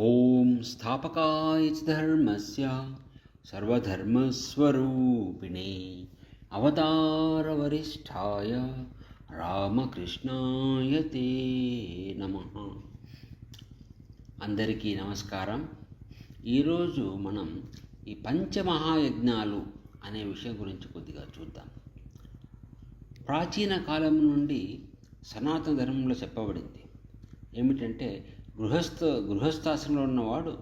ॐ स्थापकाय च धर्मस्य सर्वधर्मस्वरूपिणे अवतारवरिष्ठाय రామకృష్ణాయ తే నమ అందరికీ నమస్కారం ఈరోజు మనం ఈ పంచమహాయజ్ఞాలు అనే విషయం గురించి కొద్దిగా చూద్దాం ప్రాచీన కాలం నుండి సనాతన ధర్మంలో చెప్పబడింది ఏమిటంటే గృహస్థ గృహస్థాశ్రంలో ఉన్నవాడు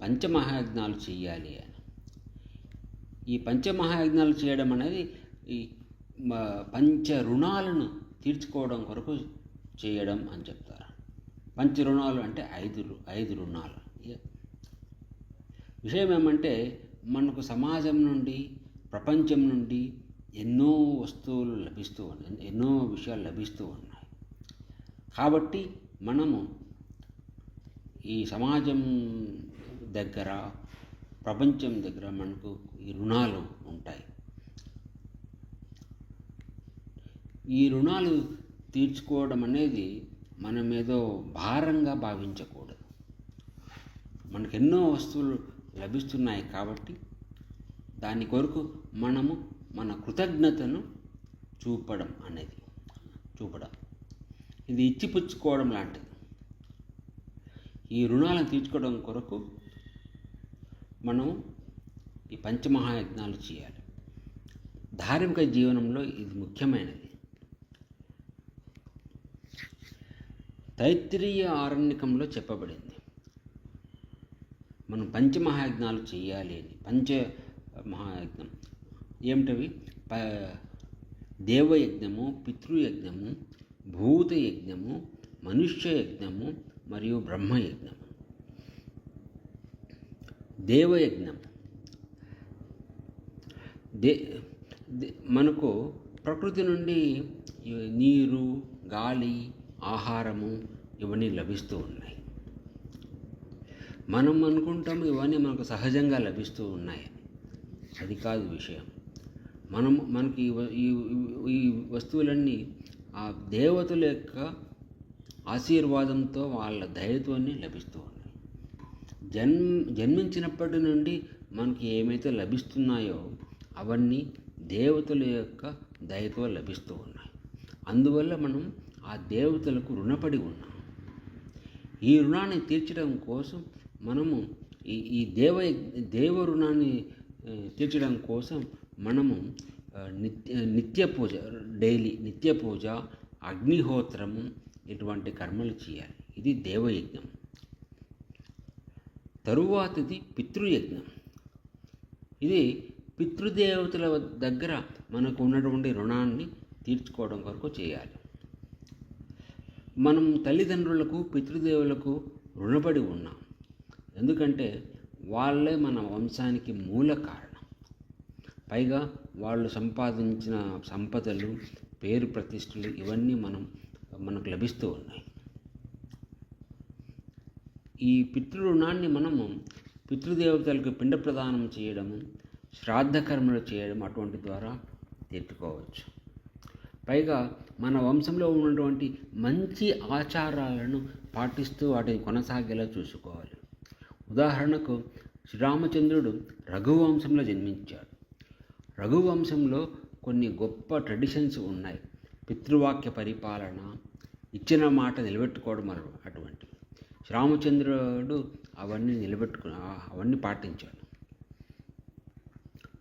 పంచమహాయజ్ఞాలు చేయాలి అని. ఈ పంచమహాయజ్ఞాలు చేయడం అనేది ఈ పంచ రుణాలను తీర్చుకోవడం కొరకు చేయడం అని చెప్తారు. పంచ రుణాలు అంటే ఐదు ఐదు రుణాలు. విషయం ఏమంటే మనకు సమాజం నుండి ప్రపంచం నుండి ఎన్నో వస్తువులు లభిస్తూ ఉన్నాయి ఎన్నో విషయాలు లభిస్తూ ఉన్నాయి. కాబట్టి మనము ఈ సమాజం దగ్గర ప్రపంచం దగ్గర మనకు ఈ రుణాలు ఉంటాయి. ఈ రుణాలు తీర్చుకోవడం అనేది మనం ఏదో భారంగా భావించకూడదు. మనకు ఎన్నో వస్తువులు లభిస్తున్నాయి కాబట్టి దాని కొరకు మనము మన కృతజ్ఞతను చూపడం అనేది చూపడం. ఇది ఇచ్చిపుచ్చుకోవడం లాంటిది. ఈ రుణాలను తీర్చుకోవడం కొరకు మనం ఈ పంచమహాయజ్ఞాలు చేయాలి. ధార్మిక జీవనంలో ఇది ముఖ్యమైనది. తైత్రీయ ఆరణ్యకంలో చెప్పబడింది. మనం పంచమహాయజ్ఞాలు చేయాలి అని. పంచ మహాయజ్ఞం ఏమిటవి? ప దేవయజ్ఞము పితృయజ్ఞము భూతయజ్ఞము మనుష్య యజ్ఞము మరియు బ్రహ్మయజ్ఞం. దేవయజ్ఞం. దే మనకు ప్రకృతి నుండి నీరు గాలి ఆహారము ఇవన్నీ లభిస్తూ ఉన్నాయి. మనం అనుకుంటాము ఇవన్నీ మనకు సహజంగా లభిస్తూ ఉన్నాయి. అది కాదు విషయం. మనం మనకి వ- ఈ ఈ వస్తువులన్నీ ఆ దేవతల యొక్క ఆశీర్వాదంతో వాళ్ళ దయతోనే లభిస్తూ ఉన్నాయి. జన్మ జన్మించినప్పటి నుండి మనకి ఏమైతే లభిస్తున్నాయో అవన్నీ దేవతల యొక్క దయతో లభిస్తూ ఉన్నాయి. అందువల్ల మనం ఆ దేవతలకు రుణపడి ఉన్నాం. ఈ రుణాన్ని తీర్చడం కోసం మనము ఈ ఈ దేవ దేవ రుణాన్ని తీర్చడం కోసం మనము నిత్య నిత్య పూజ డైలీ నిత్య పూజ అగ్నిహోత్రము ఇటువంటి కర్మలు చేయాలి. ఇది దేవయజ్ఞం. తరువాతది పితృయజ్ఞం. ఇది పితృదేవతల దగ్గర మనకు ఉన్నటువంటి రుణాన్ని తీర్చుకోవడం కొరకు చేయాలి. మనం తల్లిదండ్రులకు పితృదేవులకు రుణపడి ఉన్నాం. ఎందుకంటే వాళ్ళే మన వంశానికి మూల కారణం. పైగా వాళ్ళు సంపాదించిన సంపదలు పేరు ప్రతిష్టలు ఇవన్నీ మనం మనకు లభిస్తూ ఉన్నాయి. ఈ పితృ రుణాన్ని మనము పితృదేవతలకు పిండ ప్రదానం చేయడము శ్రాద్ధ కర్మలు చేయడం అటువంటి ద్వారా తీర్చుకోవచ్చు. పైగా మన వంశంలో ఉన్నటువంటి మంచి ఆచారాలను పాటిస్తూ వాటిని కొనసాగేలా చూసుకోవాలి. ఉదాహరణకు శ్రీరామచంద్రుడు రఘువంశంలో జన్మించాడు. రఘువంశంలో కొన్ని గొప్ప ట్రెడిషన్స్ ఉన్నాయి. పితృవాక్య పరిపాలన ఇచ్చిన మాట నిలబెట్టుకోవడం అల- అటువంటివి. శ్రీరామచంద్రుడు అవన్నీ నిలబెట్టుకు అవన్నీ పాటించాడు.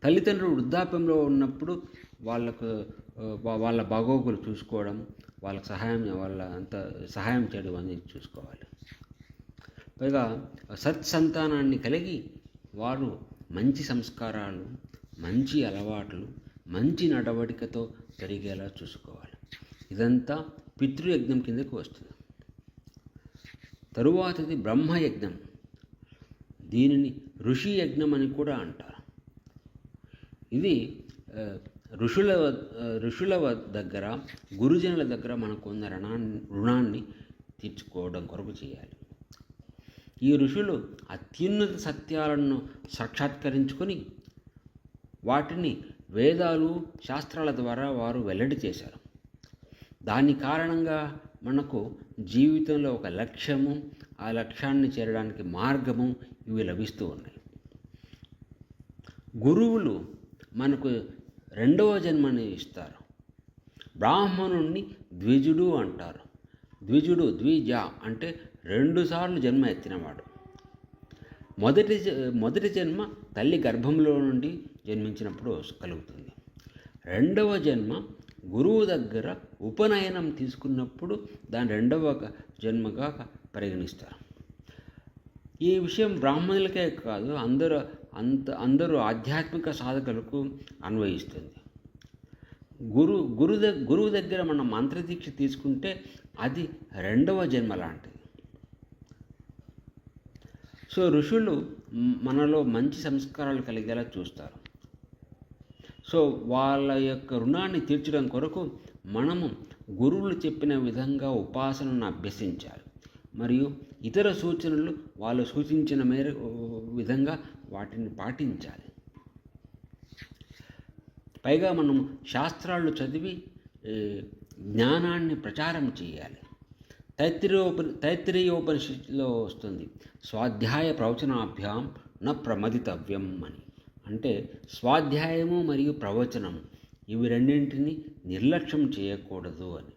తల్లిదండ్రులు వృద్ధాప్యంలో ఉన్నప్పుడు వాళ్ళకు వాళ్ళ బాగోగులు చూసుకోవడం వాళ్ళకి సహాయం వాళ్ళ అంత సహాయం చేయడం అనేది చూసుకోవాలి. పైగా సత్సంతానాన్ని కలిగి వారు మంచి సంస్కారాలు మంచి అలవాట్లు మంచి నడవడికతో జరిగేలా చూసుకోవాలి. ఇదంతా పితృయజ్ఞం కిందకు వస్తుంది. తరువాతది బ్రహ్మయజ్ఞం. దీనిని ఋషి యజ్ఞం అని కూడా అంటారు. ఇది ఋషుల ఋషుల వ- దగ్గర గురుజనుల దగ్గర మనకు ఉన్న రుణాన్ని రుణాన్ని తీర్చుకోవడం కొరకు చేయాలి. ఈ ఋషులు అత్యున్నత సత్యాలను సాక్షాత్కరించుకొని వాటిని వేదాలు శాస్త్రాల ద్వారా వారు వెల్లడి చేశారు. దాని కారణంగా మనకు జీవితంలో ఒక లక్ష్యము ఆ లక్ష్యాన్ని చేరడానికి మార్గము ఇవి లభిస్తూ ఉన్నాయి. గురువులు మనకు రెండవ జన్మని ఇస్తారు. బ్రాహ్మణుణ్ణి ద్విజుడు అంటారు. ద్విజుడు ద్విజ అంటే రెండుసార్లు జన్మ ఎత్తినవాడు. మొదటి జ- మొదటి జన్మ తల్లి గర్భంలో నుండి జన్మించినప్పుడు కలుగుతుంది. రెండవ జన్మ గురువు దగ్గర ఉపనయనం తీసుకున్నప్పుడు దాని రెండవ జన్మగా పరిగణిస్తారు. ఈ విషయం బ్రాహ్మణులకే కాదు అందరూ అంత అందరూ ఆధ్యాత్మిక సాధకులకు అన్వయిస్తుంది. గురు గురు గురువు దగ్గర మనం మంత్రదీక్ష తీసుకుంటే అది రెండవ జన్మ లాంటిది. సో ఋషులు మనలో మంచి సంస్కారాలు కలిగేలా చూస్తారు. సో వాళ్ళ యొక్క రుణాన్ని తీర్చడం కొరకు మనము గురువులు చెప్పిన విధంగా ఉపాసనను అభ్యసించాలి. మరియు ఇతర సూచనలు వాళ్ళు సూచించిన మేర విధంగా వాటిని పాటించాలి. పైగా మనం శాస్త్రాలు చదివి జ్ఞానాన్ని ప్రచారం చేయాలి. తైత్రీయోప తైత్రీయోపనిషత్తులో వస్తుంది స్వాధ్యాయ ప్రవచనాభ్యాం న ప్రమదితవ్యం అని. అంటే స్వాధ్యాయము మరియు ప్రవచనం ఇవి రెండింటిని నిర్లక్ష్యం చేయకూడదు అని.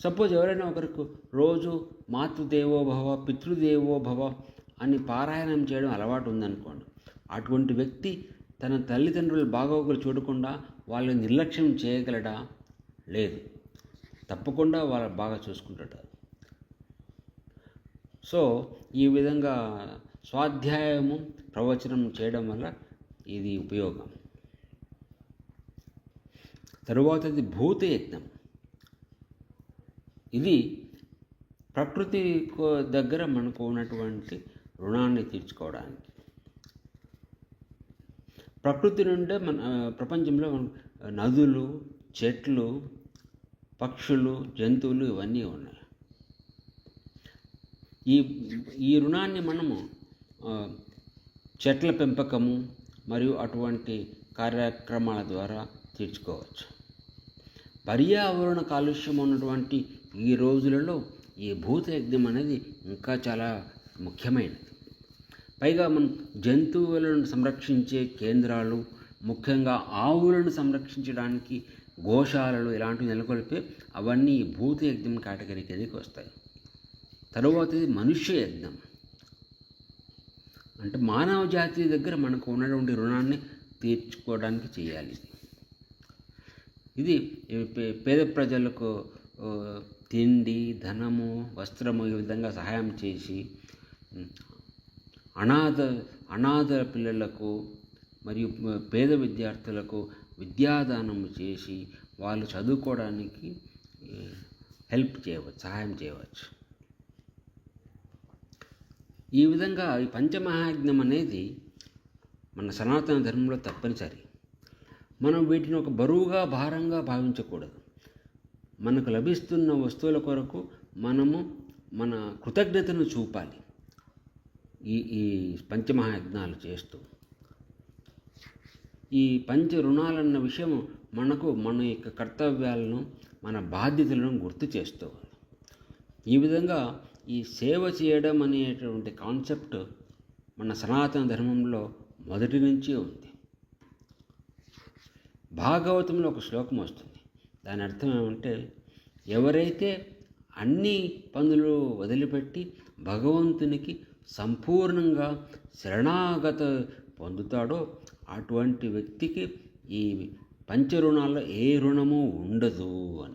సపోజ్ ఎవరైనా ఒకరికి రోజు మాతృదేవోభవ పితృదేవోభవ అని పారాయణం చేయడం అలవాటు ఉందనుకోండి. అటువంటి వ్యక్తి తన తల్లిదండ్రుల బాగోగులు చూడకుండా వాళ్ళని నిర్లక్ష్యం చేయగలడా? లేదు. తప్పకుండా వాళ్ళ బాగా చూసుకుంటాడు. సో ఈ విధంగా స్వాధ్యాయము ప్రవచనం చేయడం వల్ల ఇది ఉపయోగం. తరువాతది భూతయజ్ఞం. ఇది ప్రకృతి కో- దగ్గర మనకు ఉన్నటువంటి రుణాన్ని తీర్చుకోవడానికి. ప్రకృతి నుండే మన ప్రపంచంలో నదులు చెట్లు పక్షులు జంతువులు ఇవన్నీ ఉన్నాయి. ఈ ఈ రుణాన్ని మనము చెట్ల పెంపకము మరియు అటువంటి కార్యక్రమాల ద్వారా తీర్చుకోవచ్చు. పర్యావరణ కాలుష్యం ఉన్నటువంటి ఈ రోజులలో ఈ భూత యజ్ఞం అనేది ఇంకా చాలా ముఖ్యమైనది. పైగా మనం జంతువులను సంరక్షించే కేంద్రాలు ముఖ్యంగా ఆవులను సంరక్షించడానికి గోశాలలు ఇలాంటివి నెలకొల్పే అవన్నీ భూత యజ్ఞం కేటగిరీ కిందకి వస్తాయి. తరువాతది మనుష్య యజ్ఞం అంటే మానవ జాతి దగ్గర మనకు ఉన్నటువంటి రుణాన్ని తీర్చుకోవడానికి చేయాలి ఇది. పే- పేద ప్రజలకు తిండి ధనము వస్త్రము ఈ విధంగా సహాయం చేసి అనాథ అనాథ పిల్లలకు మరియు పేద విద్యార్థులకు విద్యాదానం చేసి వాళ్ళు చదువుకోవడానికి హెల్ప్ చేయవచ్చు సహాయం చేయవచ్చు. ఈ విధంగా ఈ పంచమహాయజ్ఞం అనేది మన సనాతన ధర్మంలో తప్పనిసరి. మనం వీటిని ఒక బరువుగా భారంగా భావించకూడదు. మనకు లభిస్తున్న వస్తువుల కొరకు మనము మన కృతజ్ఞతను చూపాలి ఈ ఈ పంచమహాయజ్ఞాలు చేస్తూ. ఈ పంచ రుణాలన్న విషయం మనకు మన యొక్క కర్తవ్యాలను మన బాధ్యతలను గుర్తు చేస్తూ. ఈ విధంగా ఈ సేవ చేయడం అనేటువంటి కాన్సెప్ట్ మన సనాతన ధర్మంలో మొదటి నుంచి ఉంది. భాగవతంలో ఒక శ్లోకం వస్తుంది. దాని అర్థం ఏమంటే ఎవరైతే అన్ని పనులు వదిలిపెట్టి భగవంతునికి సంపూర్ణంగా శరణాగత పొందుతాడో అటువంటి వ్యక్తికి ఈ పంచరుణాల్లో ఏ రుణము ఉండదు అని.